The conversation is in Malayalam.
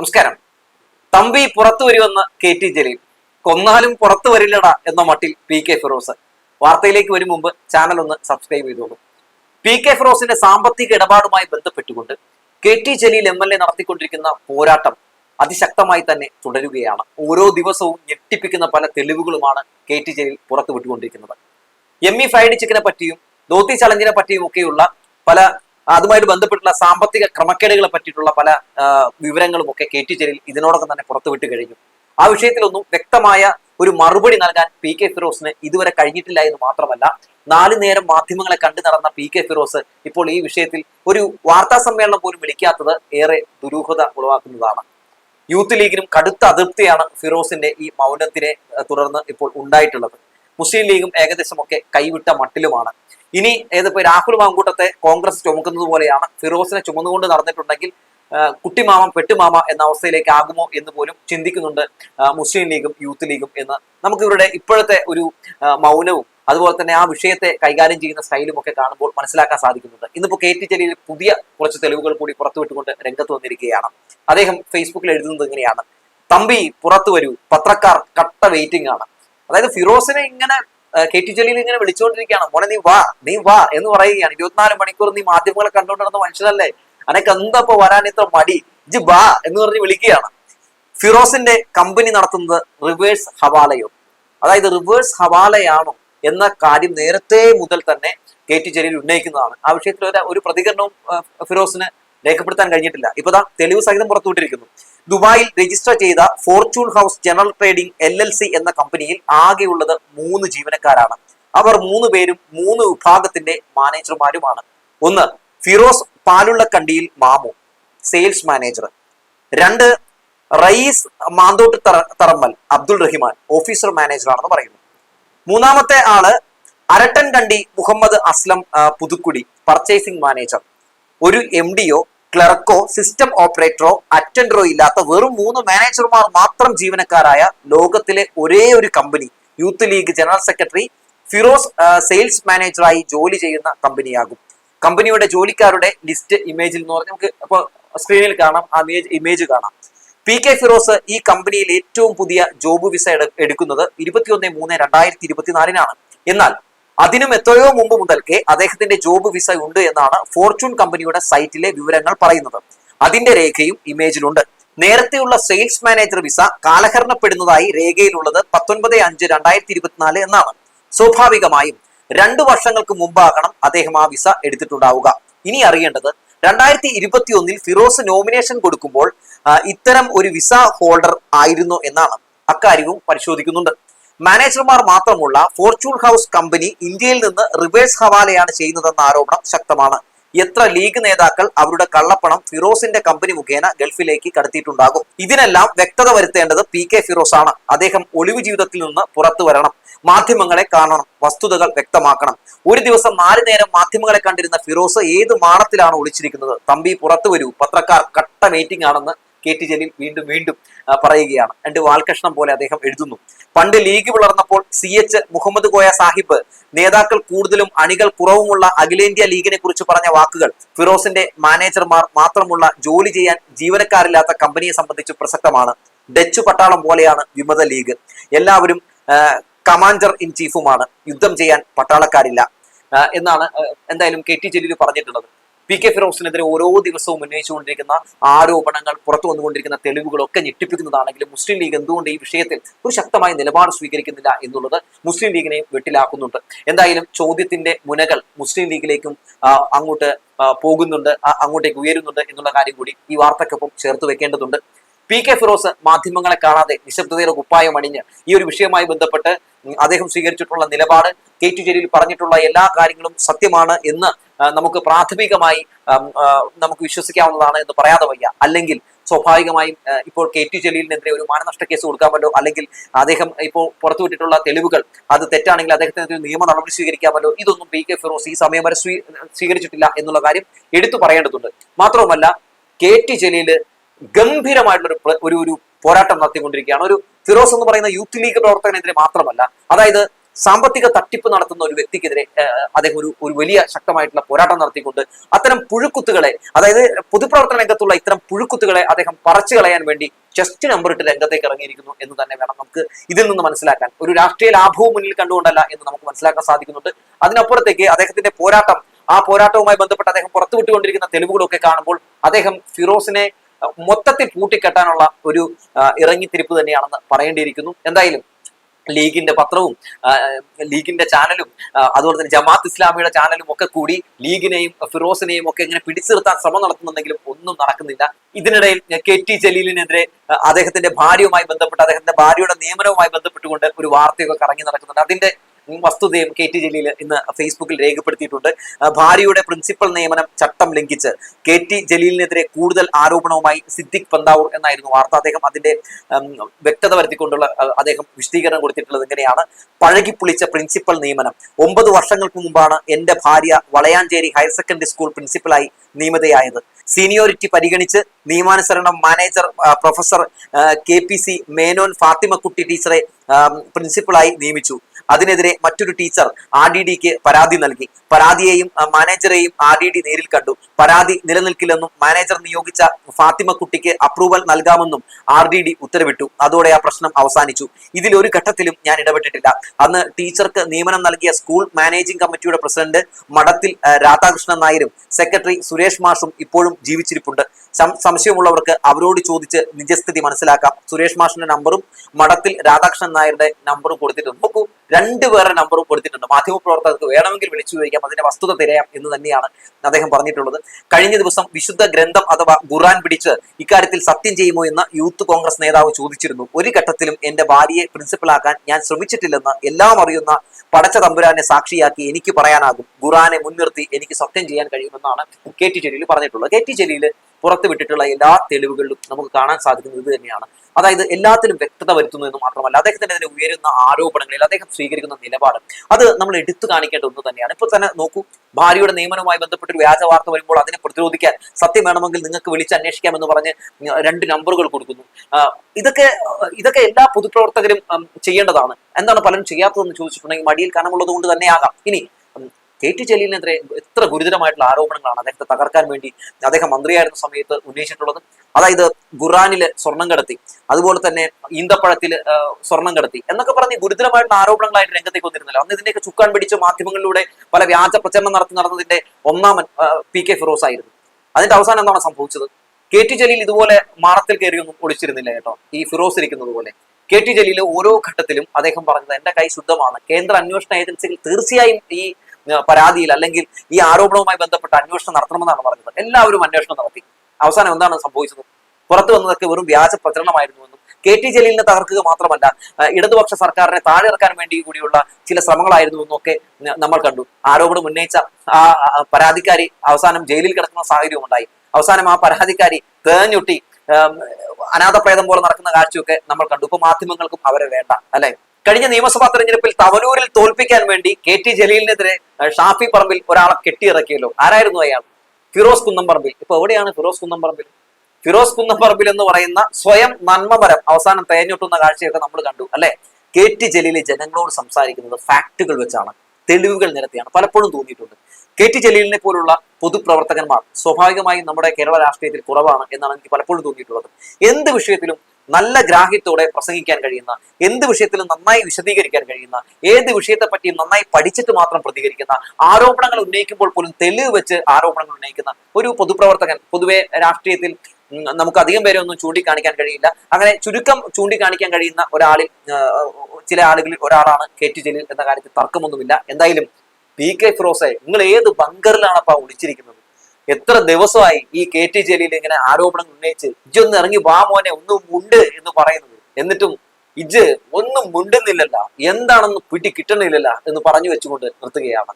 നമസ്കാരം. തമ്പി പുറത്തു വരുമെന്ന് കെ ടി ജലീൽ. കൊന്നാലും പുറത്തു വരില്ലടാ എന്ന മട്ടിൽ പി കെ ഫിറോസ്. വാർത്തയിലേക്ക് വരും മുമ്പ് ചാനൽ ഒന്ന് സബ്സ്ക്രൈബ് ചെയ്തോളൂ. പി കെ ഫിറോസിന്റെ സാമ്പത്തിക ഇടപാടുമായി ബന്ധപ്പെട്ടുകൊണ്ട് K T Jaleel M L A നടത്തിക്കൊണ്ടിരിക്കുന്ന പോരാട്ടം അതിശക്തമായി തന്നെ തുടരുകയാണ്. ഓരോ ദിവസവും ഞെട്ടിപ്പിക്കുന്ന പല തെളിവുകളുമാണ് കെ ടി ജലീൽ പുറത്തു വിട്ടുകൊണ്ടിരിക്കുന്നത് എം ഇ ഫ്രൈഡ് ചിക്കനെ പറ്റിയും ധോത്തി ചലഞ്ചിനെ പറ്റിയും ഒക്കെയുള്ള പല അതുമായിട്ട് ബന്ധപ്പെട്ടുള്ള സാമ്പത്തിക ക്രമക്കേടുകളെ പറ്റിയിട്ടുള്ള പല വിവരങ്ങളും ഒക്കെ കെ ടി ജലീൽ ഇതിനോടൊപ്പം തന്നെ പുറത്തുവിട്ട് കഴിഞ്ഞു. ആ വിഷയത്തിലൊന്നും വ്യക്തമായ ഒരു മറുപടി നൽകാൻ പി കെ ഫിറോസിന് ഇതുവരെ കഴിഞ്ഞിട്ടില്ല എന്ന് മാത്രമല്ല നാലു നേരം മാധ്യമങ്ങളെ കണ്ടു നടന്ന പി കെ ഫിറോസ് ഇപ്പോൾ ഈ വിഷയത്തിൽ ഒരു വാർത്താ സമ്മേളനം പോലും വിളിക്കാത്തത് ഏറെ ദുരൂഹത ഉളവാക്കുന്നതാണ്. യൂത്ത് ലീഗിനും കടുത്ത അതൃപ്തിയാണ് ഫിറോസിന്റെ ഈ മൗനത്തിനെ തുടർന്ന് ഇപ്പോൾ ഉണ്ടായിട്ടുള്ളത്. മുസ്ലിം ലീഗും ഏകദേശമൊക്കെ കൈവിട്ട മട്ടിലുമാണ്. ഇനി ഏതിപ്പോ രാഹുൽ മാങ്കൂട്ടത്തെ കോൺഗ്രസ് ചുമക്കുന്നത് പോലെയാണ് ഫിറോസിനെ ചുമന്നുകൊണ്ട് നടന്നിട്ടുണ്ടെങ്കിൽ കുട്ടിമാമ പെട്ടുമാമ എന്ന അവസ്ഥയിലേക്ക് ആകുമോ എന്ന് പോലും ചിന്തിക്കുന്നുണ്ട് മുസ്ലിം ലീഗും യൂത്ത് ലീഗും എന്ന്. നമുക്ക് ഇവരുടെ ഇപ്പോഴത്തെ ഒരു മൗനവും അതുപോലെ തന്നെ ആ വിഷയത്തെ കൈകാര്യം ചെയ്യുന്ന സ്റ്റൈലും ഒക്കെ കാണുമ്പോൾ മനസ്സിലാക്കാൻ സാധിക്കുന്നുണ്ട്. ഇന്നിപ്പോ കെ ടി ജലീൽ പുതിയ കുറച്ച് തെളിവുകൾ കൂടി പുറത്തുവിട്ടുകൊണ്ട് രംഗത്ത് വന്നിരിക്കുകയാണ്. അദ്ദേഹം ഫേസ്ബുക്കിൽ എഴുതുന്നത് ഇങ്ങനെയാണ്. തമ്പി പുറത്തു വരൂ. പത്രക്കാർ കട്ട വെയിറ്റിംഗ് ആണ്. അതായത് ഫിറോസിനെ ഇങ്ങനെ കെ ടി ജലീൽ ഇങ്ങനെ വിളിച്ചുകൊണ്ടിരിക്കുകയാണ് മോനെ നീ വാ നീ വാ എന്ന് പറയുകയാണ്. ഇരുപത്തിനാല് മണിക്കൂർ നീ മാധ്യമങ്ങളെ കണ്ടുകൊണ്ട് നടന്ന മനുഷ്യനല്ലേ? അനക്ക് എന്താ വരാൻ ഇത്ര മടി? ഇജ് വാ എന്ന് പറഞ്ഞ് വിളിക്കുകയാണ്. ഫിറോസിന്റെ കമ്പനി നടത്തുന്നത് റിവേഴ്സ് ഹവാലയോ. അതായത് റിവേഴ്സ് ഹവാലയാണോ എന്ന കാര്യം നേരത്തെ മുതൽ തന്നെ കെ ടി ജലീൽ ഉന്നയിക്കുന്നതാണ്. ആ വിഷയത്തിൽ ഒരു- പ്രതികരണവും ഫിറോസിന് രേഖപ്പെടുത്താൻ കഴിഞ്ഞിട്ടില്ല. ഇപ്പൊ ദാ തെളിവ് സഹിതം പുറത്തുവിട്ടിരിക്കുന്നു. ദുബായിൽ രജിസ്റ്റർ ചെയ്ത fortune house general trading L L C എന്ന കമ്പനിയിൽ ആകെയുള്ളത് മൂന്ന് ജീവനക്കാരാണ്. അവർ മൂന്ന് പേരും മൂന്ന് വിഭാഗത്തിന്റെ മാനേജർമാരുമാണ്. ഒന്ന് ഫിറോസ് പാലുള്ള പാലുള്ളക്കണ്ടിയിൽ മാമു സെയിൽസ് മാനേജർ. രണ്ട് റയീസ് മാന്തോട്ട് തറമ്മൽ അബ്ദുൾ റഹിമാൻ ഓഫീസർ മാനേജറാണെന്ന് പറയുന്നു. മൂന്നാമത്തെ ആൾ അരട്ടൻ കണ്ടി മുഹമ്മദ് അസ്ലം പുതുക്കുടി പർച്ചേസിംഗ് മാനേജർ. ഒരു എം ഡിയോ ക്ലർക്കോ സിസ്റ്റം ഓപ്പറേറ്ററോ അറ്റൻഡറോ ഇല്ലാത്ത വെറും മൂന്ന് മാനേജർമാർ മാത്രം ജീവനക്കാരായ ലോകത്തിലെ ഒരേ ഒരു company youth league general secretary Firoz sales മാനേജറായി ജോലി ചെയ്യുന്ന കമ്പനിയാകും കമ്പനിയുടെ ജോലിക്കാരുടെ ലിസ്റ്റ് ഇമേജിൽ എന്ന് പറഞ്ഞാൽ നമുക്ക് ഇപ്പോൾ സ്ക്രീനിൽ കാണാം ആ ഇമേജ് കാണാം. പി കെ ഫിറോസ് ഈ കമ്പനിയിൽ ഏറ്റവും പുതിയ ജോബ് വിസ എടുക്കുന്നത് ഇരുപത്തിയൊന്ന് മൂന്ന് രണ്ടായിരത്തി ഇരുപത്തിനാലിനാണ്. എന്നാൽ അതിനും എത്രയോ മുമ്പ് മുതൽക്കേ അദ്ദേഹത്തിന്റെ ജോബ് വിസ ഉണ്ട് എന്നാണ് ഫോർച്യൂൺ കമ്പനിയുടെ സൈറ്റിലെ വിവരങ്ങൾ പറയുന്നത്. അതിന്റെ രേഖയും ഇമേജിലുണ്ട്. നേരത്തെയുള്ള സെയിൽസ് മാനേജർ വിസ കാലഹരണപ്പെടുന്നതായി രേഖയിലുള്ളത് പത്തൊൻപത് അഞ്ച് രണ്ടായിരത്തി ഇരുപത്തിനാല് എന്നാണ്. സ്വാഭാവികമായും രണ്ടു വർഷങ്ങൾക്ക് മുമ്പാകണം അദ്ദേഹം ആ വിസ എടുത്തിട്ടുണ്ടാവുക. ഇനി അറിയേണ്ടത് രണ്ടായിരത്തി ഇരുപത്തി ഒന്നിൽ ഫിറോസ് നോമിനേഷൻ കൊടുക്കുമ്പോൾ ഇത്തരം ഒരു വിസ ഹോൾഡർ ആയിരുന്നു എന്നാണ്. അക്കാര്യവും പരിശോധിക്കുന്നുണ്ട്. മാനേജർമാർ മാത്രമുള്ള ഫോർച്യൂൺ ഹൗസ് കമ്പനി ഇന്ത്യയിൽ നിന്ന് റിവേഴ്സ് ഹവാലയാണ് ചെയ്യുന്നതെന്ന ആരോപണം ശക്തമാണ്. എത്ര ലീഗ് നേതാക്കൾ അവരുടെ കള്ളപ്പണം ഫിറോസിന്റെ കമ്പനി മുഖേന ഗൾഫിലേക്ക് കടത്തിയിട്ടുണ്ടാകും? ഇതിനെല്ലാം വ്യക്തത വരുത്തേണ്ടത് പി കെ ഫിറോസ് ആണ് അദ്ദേഹം ഒളിവ് ജീവിതത്തിൽ നിന്ന് പുറത്തു വരണം. മാധ്യമങ്ങളെ കാണണം. വസ്തുതകൾ വ്യക്തമാക്കണം. ഒരു ദിവസം നാല് നേരം മാധ്യമങ്ങളെ കണ്ടിരുന്ന ഫിറോസ് ഏത് മാണത്തിലാണ് ഒളിച്ചിരിക്കുന്നത്? തമ്പി പുറത്തു വരൂ. പത്രക്കാർ കട്ട മീറ്റിംഗ് ആണെന്ന് കെ ടി ജലീൽ വീണ്ടും വീണ്ടും പറയുകയാണ്. രണ്ട് വാൽകഷ്ണം പോലെ അദ്ദേഹം എഴുതുന്നു. പണ്ട് ലീഗ് വളർന്നപ്പോൾ സി എച്ച് മുഹമ്മദ് കോയ സാഹിബ് നേതാക്കൾ കൂടുതലും അണികൾ കുറവുമുള്ള അഖിലേന്ത്യാ ലീഗിനെ കുറിച്ച് പറഞ്ഞ വാക്കുകൾ. ഫിറോസിന്റെ മാനേജർമാർ മാത്രമുള്ള ജോലി ചെയ്യാൻ ജീവനക്കാരില്ലാത്ത കമ്പനിയെ സംബന്ധിച്ച് പ്രസക്തമാണ്. ഡച്ച് പട്ടാളം പോലെയാണ് വിമത ലീഗ്. എല്ലാവരും കമാൻഡർ ഇൻ ചീഫുമാണ്. യുദ്ധം ചെയ്യാൻ പട്ടാളക്കാരില്ല. എന്നാണ് എന്തായാലും കെ ടി ജലീൽ പറഞ്ഞിട്ടുള്ളത്. പി കെ ഫിറോസിനെതിരെ ഓരോ ദിവസവും ഉന്നയിച്ചുകൊണ്ടിരിക്കുന്ന ആരോപണങ്ങൾ പുറത്തു വന്നുകൊണ്ടിരിക്കുന്ന തെളിവുകളൊക്കെ ഞെട്ടിപ്പിക്കുന്നതാണെങ്കിലും മുസ്ലിം ലീഗ് എന്തുകൊണ്ട് ഈ വിഷയത്തിൽ ഒരു ശക്തമായ നിലപാട് സ്വീകരിക്കുന്നില്ല എന്നുള്ളത് മുസ്ലിം ലീഗിനെ വെട്ടിലാക്കുന്നുണ്ട്. എന്തായാലും ചോദ്യത്തിന്റെ മുനകൾ മുസ്ലിം ലീഗിലേക്കും അങ്ങോട്ട് പോകുന്നുണ്ട് അങ്ങോട്ടേക്ക് ഉയരുന്നുണ്ട് എന്നുള്ള കാര്യം കൂടി ഈ വാർത്തക്കൊപ്പം ചേർത്ത് വെക്കേണ്ടതുണ്ട്. പി കെ ഫിറോസ് മാധ്യമങ്ങളെ കാണാതെ നിശബ്ദതയുടെ കുപ്പായം അണിഞ്ഞ് ഈ ഒരു വിഷയവുമായി ബന്ധപ്പെട്ട് അദ്ദേഹം സ്വീകരിച്ചിട്ടുള്ള നിലപാട് കെ ടു ജലീൽ പറഞ്ഞിട്ടുള്ള എല്ലാ കാര്യങ്ങളും സത്യമാണ് എന്ന് നമുക്ക് പ്രാഥമികമായി നമുക്ക് വിശ്വസിക്കാവുന്നതാണ് എന്ന് പറയാതെ വയ്യ. അല്ലെങ്കിൽ സ്വാഭാവികമായും ഇപ്പോൾ കെ ടി ജലീലിനെതിരെ ഒരു മാനനഷ്ട കേസ് കൊടുക്കാമല്ലോ അല്ലെങ്കിൽ അദ്ദേഹം ഇപ്പോൾ പുറത്തുവിട്ടിട്ടുള്ള തെളിവുകൾ അത് തെറ്റാണെങ്കിൽ അദ്ദേഹത്തിനെതിരെ നിയമ നടപടി സ്വീകരിക്കാമല്ലോ ഇതൊന്നും പി കെ ഫിറോസ് ഈ സമയം വരെ സ്വീ സ്വീകരിച്ചിട്ടില്ല എന്നുള്ള കാര്യം എടുത്തു പറയേണ്ടതുണ്ട്. മാത്രവുമല്ല കെ ടി ജലീൽ ഗംഭീരമായിട്ടുള്ള ഒരു ഒരു പോരാട്ടം നടത്തിക്കൊണ്ടിരിക്കുകയാണ്. ഒരു ഫിറോസ് എന്ന് പറയുന്ന യൂത്ത് ലീഗ് പ്രവർത്തകനെതിരെ മാത്രമല്ല. അതായത് സാമ്പത്തിക തട്ടിപ്പ് നടത്തുന്ന ഒരു വ്യക്തിക്കെതിരെ അദ്ദേഹം ഒരു ഒരു വലിയ ശക്തമായിട്ടുള്ള പോരാട്ടം നടത്തിക്കൊണ്ട് അത്തരം പുഴുക്കുത്തുകളെ അതായത് പൊതുപ്രവർത്തന രംഗത്തുള്ള ഇത്തരം പുഴുക്കുത്തുകളെ അദ്ദേഹം പറിച്ചു കളയാൻ വേണ്ടി ജസ്റ്റ് നമ്പർ ഇട്ട് രംഗത്തേക്ക് ഇറങ്ങിയിരിക്കുന്നു എന്ന് തന്നെ വേണം നമുക്ക് ഇതിൽ നിന്ന് മനസ്സിലാക്കാൻ. ഒരു രാഷ്ട്രീയ ലാഭവും മുന്നിൽ കണ്ടുകൊണ്ടല്ല എന്ന് നമുക്ക് മനസ്സിലാക്കാൻ സാധിക്കുന്നുണ്ട്. അതിനപ്പുറത്തേക്ക് അദ്ദേഹത്തിന്റെ പോരാട്ടം ആ പോരാട്ടവുമായി ബന്ധപ്പെട്ട് അദ്ദേഹം പുറത്തുവിട്ടുകൊണ്ടിരിക്കുന്ന തെളിവുകളൊക്കെ കാണുമ്പോൾ അദ്ദേഹം ഫിറോസിനെ മൊത്തത്തിൽ പൂട്ടിക്കെട്ടാനുള്ള ഒരു ഇറങ്ങിത്തിരിപ്പ് തന്നെയാണെന്ന് പറയേണ്ടിയിരിക്കുന്നു. എന്തായാലും ലീഗിന്റെ പത്രവും ലീഗിന്റെ ചാനലും അതുപോലെ തന്നെ ജമാഅത്ത് ഇസ്ലാമിയുടെ ചാനലും ഒക്കെ കൂടി ലീഗിനെയും ഫിറോസിനെയും ഒക്കെ ഇങ്ങനെ പിടിച്ചു നിർത്താൻ ശ്രമം നടത്തുന്നുണ്ടെങ്കിലും ഒന്നും നടക്കുന്നില്ല. ഇതിനിടയിൽ കെ ടി ജലീലിനെതിരെ അദ്ദേഹത്തിന്റെ ഭാര്യയുമായി ബന്ധപ്പെട്ട് അദ്ദേഹത്തിന്റെ ഭാര്യയുടെ നിയമനവുമായി ബന്ധപ്പെട്ടുകൊണ്ട് ഒരു വാർത്തയൊക്കെ കറങ്ങി നടക്കുന്നുണ്ട്. അതിന്റെ വസ്തുതയും കെ ടി ജലീൽ ഇന്ന് ഫേസ്ബുക്കിൽ രേഖപ്പെടുത്തിയിട്ടുണ്ട്. ഭാര്യയുടെ പ്രിൻസിപ്പൽ നിയമനം ചട്ടം ലംഘിച്ച് കെ ടി ജലീലിനെതിരെ കൂടുതൽ ആരോപണവുമായി സിദ്ദിഖ് പന്താവൂർ എന്നായിരുന്നു വാർത്ത. അദ്ദേഹം അതിന്റെ വ്യക്തത വരുത്തിക്കൊണ്ടുള്ള അദ്ദേഹം വിശദീകരണം കൊടുത്തിട്ടുള്ളത് ഇങ്ങനെയാണ്. പഴകിപ്പുളിച്ച പ്രിൻസിപ്പൽ നിയമനം. ഒമ്പത് വർഷങ്ങൾക്ക് മുമ്പാണ് എന്റെ ഭാര്യ വളയാഞ്ചേരി ഹയർ സെക്കൻഡറി സ്കൂൾ പ്രിൻസിപ്പലായി നിയമിതയായത്. സീനിയോറിറ്റി പരിഗണിച്ച് നിയമാനുസരണം manager professor K P C Menon Fathimakutty ടീച്ചറെ പ്രിൻസിപ്പളായി നിയമിച്ചു. അതിനെതിരെ മറ്റൊരു ടീച്ചർ ആർ ഡി ഡിക്ക് പരാതി നൽകി. പരാതിയെയും മാനേജറെയും ആർ ഡി ഡി നേരിൽ കണ്ടു. പരാതി നിലനിൽക്കില്ലെന്നും മാനേജർ നിയോഗിച്ച ഫാത്തിമ കുട്ടിക്ക് അപ്രൂവൽ നൽകാമെന്നും ആർ ഡി ഡി ഉത്തരവിട്ടു. അതോടെ ആ പ്രശ്നം അവസാനിച്ചു. ഇതിൽ ഒരു ഘട്ടത്തിലും ഞാൻ ഇടപെട്ടിട്ടില്ല. അന്ന് ടീച്ചർക്ക് നിയമനം നൽകിയ സ്കൂൾ മാനേജിംഗ് കമ്മിറ്റിയുടെ പ്രസിഡന്റ് മഠത്തിൽ രാധാകൃഷ്ണൻ നായരും സെക്രട്ടറി സുരേഷ് മാഷും ഇപ്പോഴും ജീവിച്ചിരിപ്പുണ്ട്. സംശയമുള്ളവർക്ക് അവരോട് ചോദിച്ച് നിജസ്ഥിതി മനസ്സിലാക്കാം. സുരേഷ് മാഷിന്റെ നമ്പറും മഠത്തിൽ രാധാകൃഷ്ണൻ നായരുടെ നമ്പറും കൊടുത്തിട്ടുണ്ട്. നോക്കൂ രണ്ടുപേരുടെ നമ്പറും കൊടുത്തിട്ടുണ്ട്. മാധ്യമപ്രവർത്തകർക്ക് വേണമെങ്കിൽ വിളിച്ചു ചോദിക്കാം അതിന്റെ വസ്തുത തിരയാം എന്ന് തന്നെയാണ് അദ്ദേഹം പറഞ്ഞിട്ടുള്ളത്. കഴിഞ്ഞ ദിവസം വിശുദ്ധ ഗ്രന്ഥം അഥവാ ഖുറാൻ പിടിച്ച് ഇക്കാര്യത്തിൽ സത്യം ചെയ്യുമോ എന്ന് യൂത്ത് കോൺഗ്രസ് നേതാവ് ചോദിച്ചിരുന്നു. ഒരു ഘട്ടത്തിലും എന്റെ ഭാര്യയെ പ്രിൻസിപ്പലാക്കാൻ ഞാൻ ശ്രമിച്ചിട്ടില്ലെന്ന് എല്ലാം അറിയുന്ന പടച്ച തമ്പുരാനെ സാക്ഷിയാക്കി എനിക്ക് പറയാനാകും. ഖുറാനെ മുൻനിർത്തി എനിക്ക് സത്യം ചെയ്യാൻ കഴിയുമെന്നാണ് കെ ടി ജലീൽ പറഞ്ഞിട്ടുള്ളത്. കെ ടി ജലീൽ പുറത്തുവിട്ടിട്ടുള്ള എല്ലാ തെളിവുകളിലും നമുക്ക് കാണാൻ സാധിക്കുന്നത് ഇത് തന്നെയാണ്. അതായത് എല്ലാത്തിലും വ്യക്തത വരുത്തുന്നു എന്ന് മാത്രമല്ല അദ്ദേഹത്തിനെതിരെ ഉയരുന്ന ആരോപണങ്ങളിൽ അദ്ദേഹം സ്വീകരിക്കുന്ന നിലപാട് അത് നമ്മൾ എടുത്തു കാണിക്കേണ്ട ഒന്ന് തന്നെയാണ്. ഇപ്പൊ തന്നെ നോക്കൂ ഭാര്യയുടെ നിയമനവുമായി ബന്ധപ്പെട്ട് ഒരു വ്യാജ വാർത്ത വരുമ്പോൾ അതിനെ പ്രതിരോധിക്കാൻ സത്യം വേണമെങ്കിൽ നിങ്ങൾക്ക് വിളിച്ച് അന്വേഷിക്കാമെന്ന് പറഞ്ഞ് രണ്ട് നമ്പറുകൾ കൊടുക്കുന്നു. ഇതൊക്കെ ഇതൊക്കെ എല്ലാ പൊതുപ്രവർത്തകരും ചെയ്യേണ്ടതാണ്. എന്താണ് പലരും ചെയ്യാത്തതെന്ന് ചോദിച്ചിട്ടുണ്ടെങ്കിൽ മടിയിൽ കനമുള്ളത് കൊണ്ട് തന്നെയാകാം ഇനി കെ ടി ജലീലിനെതിരെ എത്ര ഗുരുതരമായിട്ടുള്ള ആരോപണങ്ങളാണ് അദ്ദേഹത്തെ തകർക്കാൻ വേണ്ടി അദ്ദേഹം മന്ത്രിയായിരുന്ന സമയത്ത് ഉന്നയിച്ചിട്ടുള്ളത്? അതായത് ഖുറാനിൽ സ്വർണം കടത്തി അതുപോലെ തന്നെ ഈന്തപ്പഴത്തിൽ സ്വർണം കടത്തി എന്നൊക്കെ പറഞ്ഞ് ഗുരുതരമായിട്ടുള്ള ആരോപണങ്ങളായിട്ട് രംഗത്തേക്ക് വന്നിരുന്നല്ലോ. അന്ന് ഇതിന്റെയൊക്കെ ചുക്കാൻ പിടിച്ച മാധ്യമങ്ങളിലൂടെ പല വ്യാജ പ്രചരണം നടത്തി നടന്നതിന്റെ ഒന്നാമൻ പി കെ ഫിറോസ് ആയിരുന്നു. അതിന്റെ അവസാനം എന്താണ് സംഭവിച്ചത്? കെ ടി ജലീൽ ഇതുപോലെ മാറത്തിൽ കയറിയൊന്നും ഒളിച്ചിരുന്നില്ല കേട്ടോ ഈ ഫിറോസ് ഇരിക്കുന്നത് പോലെ. കെ ടി ജലീൽ ഓരോ ഘട്ടത്തിലും അദ്ദേഹം പറഞ്ഞത് എന്റെ കൈ ശുദ്ധമാണ്. കേന്ദ്ര അന്വേഷണ ഏജൻസികൾ തീർച്ചയായും ഈ പരാതിയിൽ അല്ലെങ്കിൽ ഈ ആരോപണവുമായി ബന്ധപ്പെട്ട അന്വേഷണം നടത്തണമെന്നാണ് പറഞ്ഞത്. എല്ലാവരും അന്വേഷണം നടത്തി. അവസാനം എന്താണ് സംഭവിച്ചത്? പുറത്തു വന്നതൊക്കെ വെറും വ്യാജ പ്രചരണമായിരുന്നുവെന്നും കെ ടി ജലീലിനെ തകർക്കുക മാത്രമല്ല ഇടതുപക്ഷ സർക്കാരിനെ താഴെ ഇറക്കാൻ വേണ്ടി കൂടിയുള്ള ചില ശ്രമങ്ങളായിരുന്നു എന്നൊക്കെ നമ്മൾ കണ്ടു. ആരോപണം ഉന്നയിച്ച ആ പരാതിക്കാരി അവസാനം ജയിലിൽ കിടക്കുന്ന സാഹചര്യം ഉണ്ടായി. അവസാനം ആ പരാതിക്കാരി തേഞ്ഞൊട്ടി അനാഥപ്രേതം പോലെ നടക്കുന്ന കാഴ്ചയൊക്കെ നമ്മൾ കണ്ടു. ഇപ്പൊ മാധ്യമങ്ങൾക്കും അവരെ വേണ്ട അല്ലെ? കഴിഞ്ഞ നിയമസഭാ തെരഞ്ഞെടുപ്പിൽ തവനൂരിൽ തോൽപ്പിക്കാൻ വേണ്ടി കെ ടി ജലീലിനെതിരെ ഷാഫി പറമ്പിൽ ഒരാളെ കെട്ടിയിറക്കിയല്ലോ. ആരായിരുന്നു അയാൾ? ഫിറോസ് കുന്നംപറമ്പിൽ. ഇപ്പൊ എവിടെയാണ് ഫിറോസ് കുന്നംപറമ്പിൽ? ഫിറോസ് കുന്നംപറമ്പിൽ എന്ന് പറയുന്ന സ്വയം നന്മമരം അവസാനം തേഞ്ഞൊട്ടുന്ന കാഴ്ചയൊക്കെ നമ്മൾ കണ്ടു അല്ലെ? കെ ടി ജലീൽ ജനങ്ങളോട് സംസാരിക്കുന്നത് ഫാക്ടുകൾ വെച്ചാണ് തെളിവുകൾ നിരത്തിയാണ് പലപ്പോഴും തോന്നിയിട്ടുണ്ട്. കെ ടി ജലീലിനെ പോലുള്ള പൊതുപ്രവർത്തകന്മാർ സ്വാഭാവികമായും നമ്മുടെ കേരള രാഷ്ട്രീയത്തിൽ കുറവാണ് എന്നാണ് എനിക്ക് പലപ്പോഴും തോന്നിയിട്ടുള്ളത്. എന്ത് വിഷയത്തിലും നല്ല ഗ്രാഹ്യത്തോടെ പ്രസംഗിക്കാൻ കഴിയുന്ന എന്ത് വിഷയത്തിലും നന്നായി വിശദീകരിക്കാൻ കഴിയുന്ന ഏത് വിഷയത്തെ പറ്റിയും നന്നായി പഠിച്ചിട്ട് മാത്രം പ്രതികരിക്കുന്ന ആരോപണങ്ങൾ ഉന്നയിക്കുമ്പോൾ പോലും തെളിവ് വെച്ച് ആരോപണങ്ങൾ ഉന്നയിക്കുന്ന ഒരു പൊതുപ്രവർത്തകൻ പൊതുവെ രാഷ്ട്രീയത്തിൽ നമുക്ക് അധികം പേരെ ഒന്നും ചൂണ്ടിക്കാണിക്കാൻ കഴിയില്ല. അങ്ങനെ ചുരുക്കം ചൂണ്ടിക്കാണിക്കാൻ കഴിയുന്ന ഒരാളിൽ ചില ആളുകളിൽ ഒരാളാണ് കെ ടി ജലീൽ എന്ന കാര്യത്തിൽ തർക്കമൊന്നുമില്ല. എന്തായാലും പി കെ ഫിറോസെ നിങ്ങൾ ഏത് ബങ്കറിലാണപ്പാ ഒളിച്ചിരിക്കുന്നത്? എത്ര ദിവസമായി ഈ കെ ടി ജലീൽ ഇങ്ങനെ ആരോപണങ്ങൾ ഉന്നയിച്ച് ഇജ്ജൊന്ന് ഇറങ്ങി വാ മോനെ ഒന്നും ഉണ്ട് എന്ന് പറയുന്നത്. എന്നിട്ടും ഇജ് ഒന്നും മുണ്ടുന്നില്ലല്ല. എന്താണെന്ന് പിടി കിട്ടണില്ലല്ല എന്ന് പറഞ്ഞു വെച്ചുകൊണ്ട് നിർത്തുകയാണ്.